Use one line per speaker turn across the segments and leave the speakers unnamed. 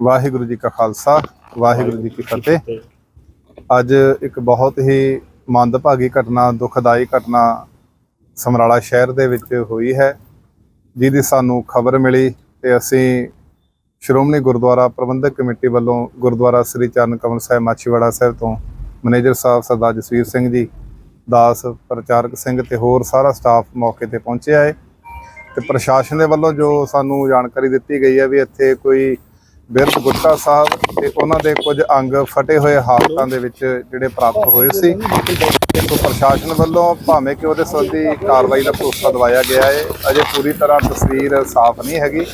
ਵਾਹਿਗੁਰੂ ਜੀ ਕਾ ਖਾਲਸਾ, ਵਾਹਿਗੁਰੂ ਜੀ ਕੀ ਫਤਿਹ। ਅੱਜ ਇੱਕ ਬਹੁਤ ਹੀ ਮੰਦਭਾਗੀ ਘਟਨਾ, ਦੁਖਦਾਈ ਘਟਨਾ ਸਮਰਾਲਾ ਸ਼ਹਿਰ ਦੇ ਵਿੱਚ ਹੋਈ ਹੈ, ਜਿਹਦੀ ਸਾਨੂੰ ਖਬਰ ਮਿਲੀ ਤੇ ਅਸੀਂ ਸ਼੍ਰੋਮਣੀ ਗੁਰਦੁਆਰਾ ਪ੍ਰਬੰਧਕ ਕਮੇਟੀ ਵੱਲੋਂ ਗੁਰਦੁਆਰਾ ਸ੍ਰੀ ਚਰਨ ਕਮਲ ਸਾਹਿਬ ਮਾਛੀਵਾੜਾ ਸਾਹਿਬ ਤੋਂ ਮੈਨੇਜਰ ਸਾਹਿਬ ਸਰਦਾਰ ਜਸਵੀਰ ਸਿੰਘ ਜੀ, ਦਾਸ ਪ੍ਰਚਾਰਕ ਸਿੰਘ ਤੇ ਹੋਰ ਸਾਰਾ ਸਟਾਫ ਮੌਕੇ ਤੇ ਪਹੁੰਚਿਆ ਹੈ। ਤੇ ਪ੍ਰਸ਼ਾਸਨ ਦੇ ਵੱਲੋਂ ਜੋ ਸਾਨੂੰ ਜਾਣਕਾਰੀ ਦਿੱਤੀ ਗਈ ਹੈ ਵੀ ਇੱਥੇ ਕੋਈ ਬਿਰਧ ਗੁੱਟਾ ਸਾਹਿਬ ਤੇ ਉਹਨਾਂ ਦੇ ਕੁਝ ਅੰਗ ਫਟੇ ਹੋਏ ਹਾਲਤਾਂ ਦੇ ਵਿੱਚ ਜਿਹੜੇ ਪ੍ਰਾਪਤ ਹੋਏ ਸੀ। ਤੇ ਪ੍ਰਸ਼ਾਸਨ ਵੱਲੋਂ ਭਾਵੇਂ ਕਿ ਉਹਦੇ ਸੰਬੰਧੀ ਕਾਰਵਾਈ ਦਾ ਭਰੋਸਾ ਦਵਾਇਆ ਗਿਆ ਹੈ ਅਜੇ ਪੂਰੀ ਤਰ੍ਹਾਂ ਤਸਵੀਰ ਸਾਫ਼ ਨਹੀਂ ਹੈਗੀ।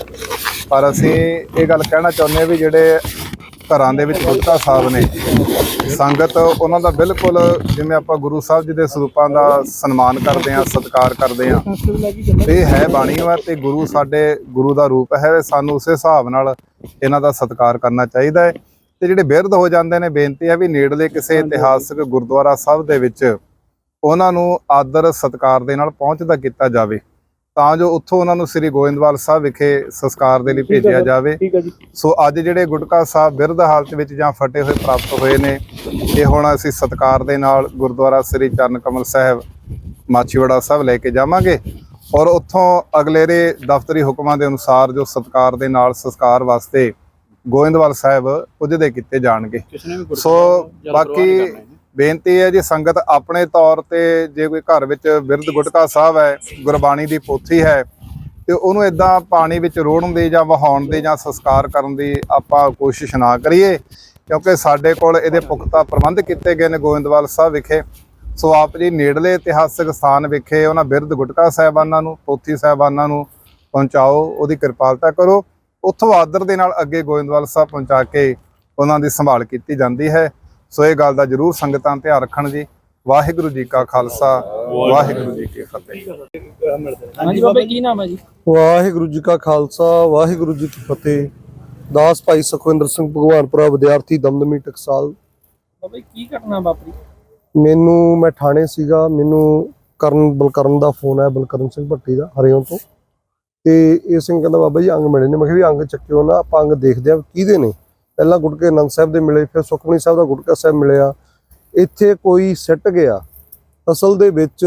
ਪਰ ਅਸੀਂ ਇਹ ਗੱਲ ਕਹਿਣਾ ਚਾਹੁੰਦੇ ਹਾਂ ਵੀ ਜਿਹੜੇ ਘਰਾਂ ਦੇ ਵਿੱਚ ਗੁਟਕਾ ਸਾਹਿਬ ਨੇ। ਸੰਗਤ ਉਹਨਾਂ ਦਾ ਬਿਲਕੁਲ ਜਿਵੇਂ ਆਪਾਂ ਗੁਰੂ ਸਾਹਿਬ ਜੀ ਦੇ ਸਰੂਪਾਂ ਦਾ ਸਨਮਾਨ ਕਰਦੇ ਹਾਂ ਸਤਿਕਾਰ ਕਰਦੇ ਹਾਂ। ਇਹ ਹੈ ਬਾਣੀ ਹੈ ਤੇ ਗੁਰੂ ਸਾਡੇ ਗੁਰੂ ਦਾ ਰੂਪ ਹੈ ਸਾਨੂੰ ਉਸੇ ਹਿਸਾਬ ਨਾਲ ਇਹਨਾਂ ਦਾ ਸਤਿਕਾਰ ਕਰਨਾ ਚਾਹੀਦਾ ਹੈ। ਤੇ ਜਿਹੜੇ ਬਿਰਧ ਹੋ ਜਾਂਦੇ ਨੇ ਬੇਨਤੀ ਹੈ ਵੀ ਨੇੜਲੇ ਕਿਸੇ ਇਤਿਹਾਸਕ ਗੁਰਦੁਆਰਾ ਸਾਹਿਬ ਦੇ ਵਿੱਚ ਉਹਨਾਂ ਨੂੰ ਆਦਰ ਸਤਿਕਾਰ ਦੇ ਨਾਲ ਪਹੁੰਚਦਾ ਕੀਤਾ ਜਾਵੇ। ਤਾਂ ਜੋ ਉੱਥੋਂ ਉਹਨਾਂ ਨੂੰ ਸ੍ਰੀ ਗੋਇੰਦਵਾਲ ਸਾਹਿਬ ਵਿਖੇ ਸੰਸਕਾਰ ਦੇ ਲਈ ਭੇਜਿਆ ਜਾਵੇ। ਸੋ ਅੱਜ ਜਿਹੜੇ ਗੁਟਕਾ ਸਾਹਿਬ ਬਿਰਧ ਹਾਲਤ ਵਿੱਚ ਜਾਂ ਫਟੇ ਹੋਏ ਪ੍ਰਾਪਤ ਹੋਏ ਨੇ ਇਹ ਹੁਣ ਅਸੀਂ ਸਤਿਕਾਰ ਦੇ ਨਾਲ ਗੁਰਦੁਆਰਾ ਸ੍ਰੀ ਚਰਨ ਕਮਲ ਸਾਹਿਬ ਮਾਚੀਵਾੜਾ ਸਾਹਿਬ ਲੈ ਕੇ ਜਾਵਾਂਗੇ ਔਰ ਉੱਥੋਂ ਅਗਲੇਰੇ ਦਫ਼ਤਰੀ ਹੁਕਮਾਂ ਦੇ ਅਨੁਸਾਰ ਜੋ ਸਤਿਕਾਰ ਦੇ ਨਾਲ ਸੰਸਕਾਰ ਵਾਸਤੇ ਗੋਇੰਦਵਾਲ ਸਾਹਿਬ ਪੁੱਜਦੇ ਕੀਤੇ ਜਾਣਗੇ। ਸੋ ਬਾਕੀ ਬੇਨਤੀ ਹੈ ਜੀ, ਸੰਗਤ ਆਪਣੇ ਤੌਰ ਤੇ ਜੇ ਕੋਈ ਘਰ ਵਿੱਚ ਬਿਰਧ ਗੁਟਕਾ ਸਾਹਿਬ ਹੈ, ਗੁਰਬਾਣੀ ਦੀ ਪੋਥੀ ਹੈ, ਤੇ ਉਹਨੂੰ ਇਦਾਂ ਪਾਣੀ ਵਿੱਚ ਰੋੜਨ ਦੀ ਜਾਂ ਵਹਾਉਣ ਦੀ ਜਾਂ ਸੰਸਕਾਰ ਕਰਨ ਦੀ ਆਪਾਂ ਕੋਸ਼ਿਸ਼ ਨਾ ਕਰੀਏ, ਕਿਉਂਕਿ ਸਾਡੇ ਕੋਲ ਇਹਦੇ ਪੁਖਤਾ ਪ੍ਰਬੰਧ ਕੀਤੇ ਗਏ ਨੇ ਗੋਇੰਦਵਾਲ ਸਾਹਿਬ ਵਿਖੇ। ਸੋ ਆਪ ਜੀ ਨੇੜਲੇ ਇਤਿਹਾਸਕ ਸਥਾਨ ਵਿਖੇ ਉਹਨਾਂ ਬਿਰਧ ਗੁਟਕਾ ਸਾਹਿਬਾਨਾਂ ਨੂੰ, ਪੋਥੀ ਸਾਹਿਬਾਨਾਂ ਨੂੰ ਪਹੁੰਚਾਓ, ਉਹਦੀ ਕਿਰਪਾਲਤਾ ਕਰੋ। ਉੱਥੋਂ ਆਦਰ ਦੇ ਨਾਲ ਅੱਗੇ ਗੋਇੰਦਵਾਲ ਸਾਹਿਬ ਪਹੁੰਚਾ ਕੇ ਉਹਨਾਂ ਦੀ ਸੰਭਾਲ ਕੀਤੀ ਜਾਂਦੀ ਹੈ। ਸੋ ਇਹ ਗੱਲ ਦਾ ਜਰੂਰ ਸੰਗਤਾਂ ਧਿਆਨ ਰੱਖਣ ਜੀ। ਵਾਹਿਗੁਰੂ ਜੀ ਕਾ ਖਾਲਸਾ ਵਾਹਿਗੁਰੂ ਜੀ ਕੀ ਫਤਿਹ।
ਹਾਂਜੀ ਬਾਬਾ ਕੀ ਨਾਮ ਹੈ ਜੀ?
ਵਾਹਿਗੁਰੂ ਜੀ ਕਾ ਖਾਲਸਾ ਵਾਹਿਗੁਰੂ ਜੀ ਕੀ ਫਤਿਹ। ਦਾਸ ਭਾਈ ਸੁਖਵਿੰਦਰ ਸਿੰਘ ਭਗਵਾਨਪੁਰਾ ਵਿਦਿਆਰਥੀ ਦਮਦਮੀ ਟਕਸਾਲ।
ਬਾਬਾ ਕੀ ਘਟਨਾ ਵਾਪਰੀ?
ਮੈਨੂੰ ਮੈਂ ਥਾਣੇ ਸੀਗਾ ਮੈਨੂੰ ਕਰਨ ਬਲਕਰਨ ਦਾ ਫੋਨ ਆਇਆ ਬਲਕਰਨ ਸਿੰਘ ਭੱਟੀ ਦਾ ਹਰਿਓਂ ਤੋਂ। ਤੇ ਇਹ ਸਿੰਘ ਕਹਿੰਦਾ ਬਾਬਾ ਜੀ ਅੰਗ ਮਿਲੇ ਨੇ। ਮੈਂ ਕਿਹਾ ਵੀ ਅੰਗ ਚੱਕਿਓ ਨਾ ਆਪਾਂ ਅੰਗ ਦੇਖਦੇ ਆ ਕਿਹਦੇ ਨੇ। ਪਹਿਲਾਂ ਗੁਟਕੇ ਆਨੰਦ ਸਾਹਿਬ ਦੇ ਮਿਲੇ, ਫਿਰ ਸੁਖਮਨੀ ਸਾਹਿਬ ਦਾ ਗੁਟਕਾ ਸਾਹਿਬ ਮਿਲਿਆ। ਇੱਥੇ ਕੋਈ ਸਿੱਟ ਗਿਆ। ਅਸਲ ਦੇ ਵਿੱਚ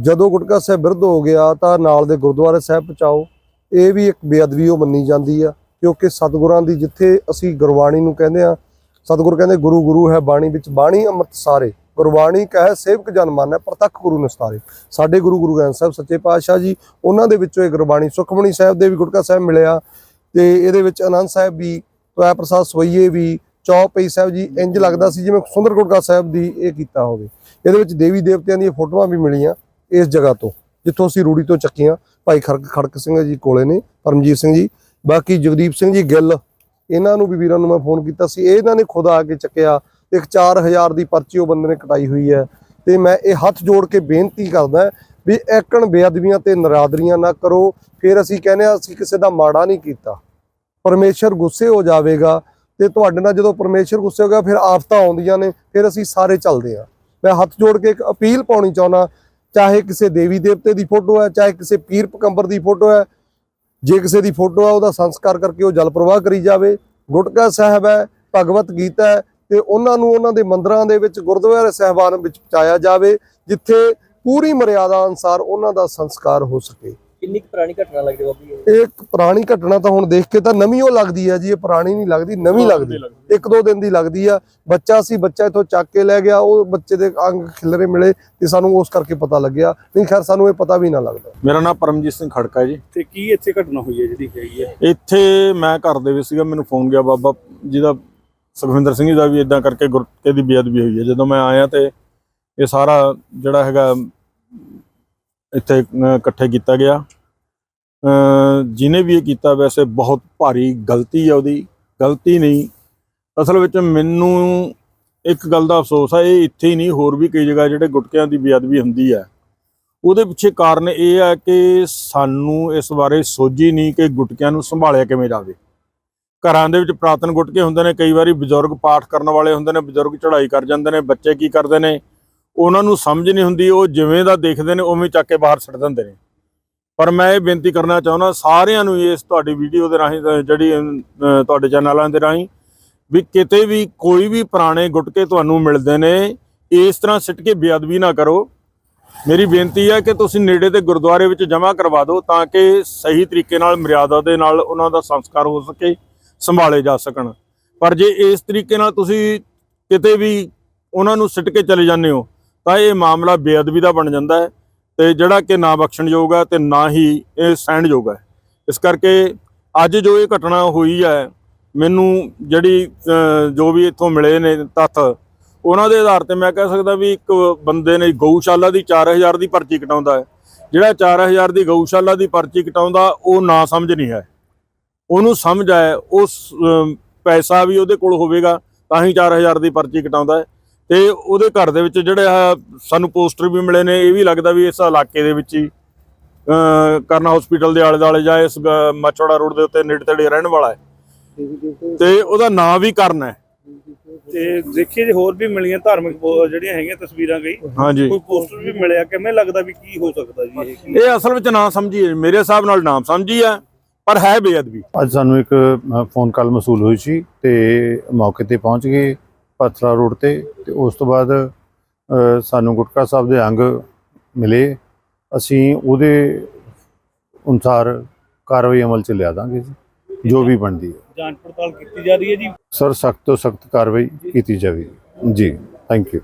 ਜਦੋਂ ਗੁਟਕਾ ਸਾਹਿਬ ਬਿਰਧ ਹੋ ਗਿਆ, ਤਾਂ ਨਾਲ ਦੇ ਗੁਰਦੁਆਰੇ ਸਾਹਿਬ ਪਹੁੰਚਾਓ। ਇਹ ਵੀ ਇੱਕ ਬੇਅਦਬੀ ਉਹ ਮੰਨੀ ਜਾਂਦੀ ਆ, ਕਿਉਂਕਿ ਸਤਿਗੁਰਾਂ ਦੀ ਜਿੱਥੇ ਅਸੀਂ ਗੁਰਬਾਣੀ ਨੂੰ ਕਹਿੰਦੇ ਆ, ਸਤਿਗੁਰ ਕਹਿੰਦੇ, ਗੁਰੂ ਗੁਰੂ ਹੈ ਬਾਣੀ ਵਿੱਚ, ਬਾਣੀ ਅੰਮ੍ਰਿਤ ਸਾਰੇ। ਗੁਰਬਾਣੀ ਕਹੇ, ਸੇਵਕ ਜਨ ਮਾਨੈ, ਪ੍ਰਤੱਖ ਗੁਰੂ ਨਿਸਤਾਰੇ। ਸਾਡੇ ਗੁਰੂ ਗੁਰੂ ਗ੍ਰੰਥ ਸਾਹਿਬ ਸੱਚੇ ਪਾਤਸ਼ਾਹ ਜੀ, ਉਹਨਾਂ ਦੇ ਵਿੱਚੋਂ ਇਹ ਗੁਰਬਾਣੀ ਸੁਖਮਣੀ ਸਾਹਿਬ ਦੇ ਵੀ ਗੁਟਕਾ ਸਾਹਿਬ ਮਿਲਿਆ, ਤੇ ਇਹਦੇ ਵਿੱਚ ਆਨੰਦ ਸਾਹਿਬ ਵੀ ਤੋਇਆ ਪ੍ਰਸਾਦ ਸਵਈਏ ਵੀ ਚੌਪਈ ਸਾਹਿਬ ਜੀ, ਇੰਜ ਲੱਗਦਾ ਸੀ ਜਿਵੇਂ ਸੁੰਦਰ ਗੁਟਕਾ ਸਾਹਿਬ ਦੀ ਇਹ ਕੀਤਾ ਹੋਵੇ। ਇਹਦੇ ਵਿੱਚ ਦੇਵੀ ਦੇਵਤਿਆਂ ਦੀਆਂ ਫੋਟੋਆਂ ਵੀ ਮਿਲੀਆਂ ਇਸ ਜਗ੍ਹਾ ਤੋਂ, ਜਿੱਥੋਂ ਅਸੀਂ ਰੂੜੀ ਤੋਂ ਚੱਕੀਆਂ। ਭਾਈ ਖੜਕ ਖੜਕ ਸਿੰਘ ਜੀ ਕੋਲੇ ਨੇ, ਪਰਮਜੀਤ ਸਿੰਘ ਜੀ। ਬਾਕੀ ਜਗਦੀਪ ਸਿੰਘ ਜੀ ਗਿੱਲ, ਇਹਨਾਂ ਨੂੰ ਵੀ ਵੀਰਾਂ ਨੂੰ ਮੈਂ ਫੋਨ ਕੀਤਾ ਸੀ। ਇਹਨਾਂ ਨੇ ਖੁਦ ਆ ਕੇ ਚੱਕਿਆ। ਇੱਕ 4000 ਦੀ ਪਰਚੀ ਉਹ ਬੰਦੇ ਨੇ ਕਟਾਈ ਹੋਈ ਹੈ। ਤੇ ਮੈਂ ਇਹ ਹੱਥ ਜੋੜ ਕੇ ਬੇਨਤੀ ਕਰਦਾ ਵੀ ਐਕਣ ਬੇਅਦਬੀਆਂ ਤੇ ਨਰਾਦਰੀਆਂ ਨਾ ਕਰੋ। ਫਿਰ ਅਸੀਂ ਕਹਿੰਦੇ ਆ ਅਸੀਂ ਕਿਸੇ ਦਾ ਮਾੜਾ ਨਹੀਂ ਕੀਤਾ। ਪਰਮੇਸ਼ਰ ਗੁੱਸੇ ਹੋ ਜਾਵੇਗਾ ਤੇ ਤੁਹਾਡੇ ਨਾਲ ਜਦੋਂ ਪਰਮੇਸ਼ਰ ਗੁੱਸੇ ਹੋ ਗਿਆ, ਫਿਰ ਆਫਤਾਂ ਆਉਂਦੀਆਂ ਨੇ, ਫਿਰ ਅਸੀਂ ਸਾਰੇ ਚੱਲਦੇ ਆ ਮੈਂ ਹੱਥ ਜੋੜ ਕੇ ਇੱਕ ਅਪੀਲ ਪਾਉਣੀ ਚਾਹੁੰਦਾ, ਚਾਹੇ ਕਿਸੇ ਦੇਵੀ ਦੇਵਤੇ ਦੀ ਫੋਟੋ ਹੈ, ਚਾਹੇ ਕਿਸੇ ਪੀਰ ਪਕੰਬਰ ਦੀ ਫੋਟੋ ਹੈ, ਜੇ ਕਿਸੇ ਦੀ ਫੋਟੋ ਹੈ, ਉਹਦਾ ਸੰਸਕਾਰ ਕਰਕੇ ਉਹ ਜਲ ਪ੍ਰਵਾਹ ਕਰੀ ਜਾਵੇ। ਗੁਟਕਾ ਸਾਹਿਬ ਹੈ, ਭਗਵਤ ਗੀਤਾ ਹੈ, ਤੇ ਉਹਨਾਂ ਨੂੰ ਉਹਨਾਂ ਦੇ ਮੰਦਰਾਂ ਦੇ ਵਿੱਚ, ਗੁਰਦੁਆਰੇ ਸਹਿਬਾਨ ਵਿੱਚ ਪਹੁੰਚਾਇਆ ਜਾਵੇ, ਜਿੱਥੇ ਪੂਰੀ ਮਰਿਆਦਾ ਅਨੁਸਾਰ ਉਹਨਾਂ ਦਾ ਸੰਸਕਾਰ ਹੋ ਸਕੇ।
ਕਿੰਨੀ ਕੁ ਪੁਰਾਣੀ ਘਟਨਾ ਲੱਗਦੀ ਬਾਬਾ ਜੀ?
ਇਹ ਇੱਕ ਪੁਰਾਣੀ ਘਟਨਾ ਤਾਂ ਹੁਣ ਦੇਖ ਕੇ ਤਾਂ ਨਵੀਂ ਉਹ ਲੱਗਦੀ ਹੈ ਜੀ ਇਹ ਪੁਰਾਣੀ ਨਹੀਂ ਲੱਗਦੀ ਨਵੀਂ ਲੱਗਦੀ। ਇੱਕ ਦੋ ਦਿਨ ਦੀ ਲੱਗਦੀ ਆ। ਬੱਚਾ ਸੀ ਬੱਚਾ ਇਥੋਂ ਚੱਕ ਕੇ ਲੈ ਗਿਆ ਉਹ ਬੱਚੇ ਦੇ ਅੰਗ ਖਿਲਰੇ ਮਿਲੇ ਤੇ ਸਾਨੂੰ ਉਸ ਕਰਕੇ ਪਤਾ ਲੱਗਿਆ। ਨਹੀਂ ਖੈਰ ਸਾਨੂੰ ਇਹ ਪਤਾ ਵੀ ਨਾ ਲੱਗਦਾ।
ਮੇਰਾ ਨਾਮ ਪਰਮਜੀਤ ਸਿੰਘ ਖੜਕਾ ਜੀ।
ਤੇ ਕੀ ਇੱਥੇ ਘਟਨਾ ਹੋਈ ਹੈ ਜਿਹੜੀ ਹੈਗੀ ਹੈ?
ਇੱਥੇ ਮੈਂ ਘਰ ਦੇ ਵਿੱਚ ਸੀਗਾ ਮੈਨੂੰ ਫੋਨ ਗਿਆ ਬਾਬਾ ਜਿਹਦਾ ਸੁਖਵਿੰਦਰ ਸਿੰਘ ਜੀ ਦਾ ਵੀ ਇਦਾਂ ਕਰਕੇ ਗੁਰਕੇ ਦੀ ਬੇਅਦਬੀ ਹੋਈ ਹੈ। ਜਦੋਂ ਮੈਂ ਆਇਆ ਤੇ ਇਹ ਸਾਰਾ ਜਿਹੜਾ ਹੈਗਾ ਇੱਥੇ ਇਕੱਠੇ ਕੀਤਾ ਗਿਆ। ਅ ਜਿਹਨੇ ਵੀ ਇਹ ਕੀਤਾ, ਵੈਸੇ ਬਹੁਤ ਭਾਰੀ ਗਲਤੀ ਹੈ ਉਹਦੀ। ਗਲਤੀ ਨਹੀਂ। ਅਸਲ ਵਿੱਚ ਮੈਨੂੰ ਇੱਕ ਗੱਲ ਦਾ ਅਫਸੋਸ ਹੈ ਇਹ ਇੱਥੇ ਹੀ ਨਹੀਂ, ਹੋਰ ਵੀ ਕਈ ਜਗ੍ਹਾ ਜਿਹੜੇ ਗੁਟਕਿਆਂ ਦੀ ਬੇਅਦਬੀ ਹੁੰਦੀ ਹੈ ਉਹਦੇ ਪਿੱਛੇ ਕਾਰਨ ਇਹ ਹੈ ਕਿ ਸਾਨੂੰ ਇਸ ਬਾਰੇ ਸੋਝੀ ਨਹੀਂ ਕਿ ਗੁਟਕਿਆਂ ਨੂੰ ਸੰਭਾਲਿਆ ਕਿਵੇਂ ਜਾਵੇ। ਘਰਾਂ ਦੇ ਵਿੱਚ ਪ੍ਰਾਤਨ ਗੁਟਕੇ ਹੁੰਦੇ ਨੇ, ਕਈ ਵਾਰੀ ਬਜ਼ੁਰਗ ਪਾਠ ਕਰਨ ਵਾਲੇ ਹੁੰਦੇ ਨੇ, ਬਜ਼ੁਰਗ ਚੜ੍ਹਾਈ ਕਰ ਜਾਂਦੇ ਨੇ, ਬੱਚੇ ਕੀ ਕਰਦੇ ਨੇ ਉਹਨਾਂ ਨੂੰ ਸਮਝ ਨਹੀਂ ਹੁੰਦੀ, ਉਹ ਜਿਵੇਂ ਦਾ ਦੇਖਦੇ ਨੇ, ਉਵੇਂ ਚੱਕ ਕੇ ਬਾਹਰ ਸੁੱਟ ਦਿੰਦੇ ਨੇ। ਪਰ ਮੈਂ ਇਹ ਬੇਨਤੀ ਕਰਨਾ ਚਾਹੁੰਦਾ, ਸਾਰਿਆਂ ਨੂੰ ਇਸ ਤੁਹਾਡੀ ਵੀਡੀਓ ਦੇ ਰਾਹੀਂ ਜਿਹੜੀ ਤੁਹਾਡੇ ਚੈਨਲਾਂ ਦੇ ਰਾਹੀਂ, ਵੀ ਕਿਤੇ ਵੀ ਕੋਈ ਵੀ ਪੁਰਾਣੇ ਗੁਟਕੇ ਤੁਹਾਨੂੰ ਮਿਲਦੇ ਨੇ, ਇਸ ਤਰ੍ਹਾਂ ਸਿੱਟ ਕੇ ਬੇਅਦਬੀ ਨਾ ਕਰੋ। ਮੇਰੀ ਬੇਨਤੀ ਹੈ ਕਿ ਤੁਸੀਂ ਨੇੜੇ ਦੇ ਗੁਰਦੁਆਰੇ ਵਿੱਚ ਜਮ੍ਹਾਂ ਕਰਵਾ ਦਿਓ, ਤਾਂ ਕਿ ਸਹੀ ਤਰੀਕੇ ਨਾਲ, ਮਰਿਆਦਾ ਦੇ ਨਾਲ ਉਹਨਾਂ ਦਾ ਸੰਸਕਾਰ ਹੋ ਸਕੇ, ਸੰਭਾਲੇ ਜਾ ਸਕਣ। ਪਰ ਜੇ ਇਸ ਤਰੀਕੇ ਨਾਲ ਤੁਸੀਂ ਕਿਤੇ ਵੀ ਉਹਨਾਂ ਨੂੰ ਸਿੱਟ ਕੇ ਚਲੇ ਜਾਂਦੇ ਹੋ ਤਾਂ ਇਹ ਮਾਮਲਾ ਬੇਅਦਬੀ ਦਾ ਬਣ ਜਾਂਦਾ ਹੈ ਤੇ ਜਿਹੜਾ ਕਿ ਨਾ ਬਖਸ਼ਣਯੋਗ ਹੈ ਤੇ ਨਾ ਹੀ ਇਹ ਸਹਿਣਯੋਗ ਹੈ। ਇਸ ਕਰਕੇ ਅੱਜ ਜੋ ਇਹ ਘਟਨਾ ਹੋਈ ਹੈ, ਮੈਨੂੰ ਜਿਹੜੀ ਜੋ ਵੀ ਇੱਥੋਂ ਮਿਲੇ ਨੇ ਤੱਥ, ਉਹਨਾਂ ਦੇ ਆਧਾਰ ਤੇ ਮੈਂ ਕਹਿ ਸਕਦਾ ਵੀ ਇੱਕ ਬੰਦੇ ਨੇ ਗਊਸ਼ਾਲਾ ਦੀ 4000 ਦੀ ਪਰਚੀ ਕਟਾਉਂਦਾ ਹੈ। ਜਿਹੜਾ 4000 ਦੀ ਗਊਸ਼ਾਲਾ ਦੀ ਪਰਚੀ ਕਟਾਉਂਦਾ, ਉਹ ਨਾ ਸਮਝ ਨਹੀਂ ਹੈ। ਉਹਨੂੰ ਸਮਝ ਹੈ, ਉਸ ਪੈਸਾ ਵੀ ਉਹਦੇ ਕੋਲ ਹੋਵੇਗਾ, ਤਾਂ ਹੀ 4000 ਦੀ ਪਰਚੀ ਕਟਾਉਂਦਾ ਹੈ। ਤੇ ਉਹਦੇ ਘਰ ਦੇ ਵਿੱਚ ਜਿਹੜੇ ਆ ਸਾਨੂੰ ਪੋਸਟਰ ਵੀ ਮਿਲੇ ਨੇ ਇਹ ਵੀ ਲੱਗਦਾ ਵੀ ਇਸ ਇਲਾਕੇ ਦੇ ਵਿੱਚ ਹੀ ਕਰਨਾ ਹਸਪੀਟਲ ਦੇ ਆਲੇ ਦੁਆਲੇ ਜਾਂ ਇਸ ਮਚੌੜਾ ਰੋਡ ਦੇ ਉੱਤੇ ਨੇੜੇ ਤੇੜੇ ਰਹਿਣ ਵਾਲਾ ਹੈ। ਤੇ ਉਹਦਾ ਨਾਂ ਵੀ ਕਰਨ ਹੈ।
ਤੇ ਦੇਖੀਏ ਜੇ ਹੋਰ ਵੀ ਮਿਲੀਆਂ ਧਾਰਮਿਕ ਜਿਹੜੀਆਂ ਹੈਗੀਆਂ ਤਸਵੀਰਾਂ ਗਈ
ਹਾਂਜੀ।
ਕੋਈ ਪੋਸਟਰ ਵੀ ਮਿਲਿਆ ਕਿਵੇਂ ਲੱਗਦਾ ਵੀ ਕੀ ਹੋ ਸਕਦਾ ਜੀ ਇਹ?
ਅਸਲ ਵਿੱਚ ਨਾ ਸਮਝੀਏ ਮੇਰੇ ਹਿਸਾਬ ਨਾਲ ਨਾਮ ਸਮਝੀ ਹੈ ਪਰ ਹੈ ਬੇਅਦਬੀ।
ਅੱਜ ਸਾਨੂੰ ਇੱਕ ਫੋਨ ਕਾਲ ਮਸੂਲ ਹੋਈ ਸੀ ਤੇ ਮੌਕੇ ਤੇ ਪਹੁੰਚ ਗਏ। ਪਥਰਾ ਰੋਡ ਤੇ ਤੇ ਉਸ ਤੋਂ ਬਾਅਦ ਸਾਨੂੰ ਗੁਟਕਾ ਸਾਹਿਬ ਦੇ ਅੰਗ ਮਿਲੇ। ਅਸੀਂ ਉਹਦੇ ਅਨੁਸਾਰ ਕਾਰਵਾਈ ਅਮਲ ਚ ਲਿਆ ਦਾਂਗੇ ਜੀ ਜੋ ਵੀ ਬਣਦੀ ਹੈ।
ਜਾਂਚ ਪੜਤਾਲ ਕੀਤੀ ਜਾ ਰਹੀ ਹੈ ਜੀ?
ਸਰ ਸਖਤ ਤੋਂ ਸਖਤ ਕਾਰਵਾਈ ਕੀਤੀ ਜਾਵੇਗੀ। ਜੀ ਥੈਂਕ ਯੂ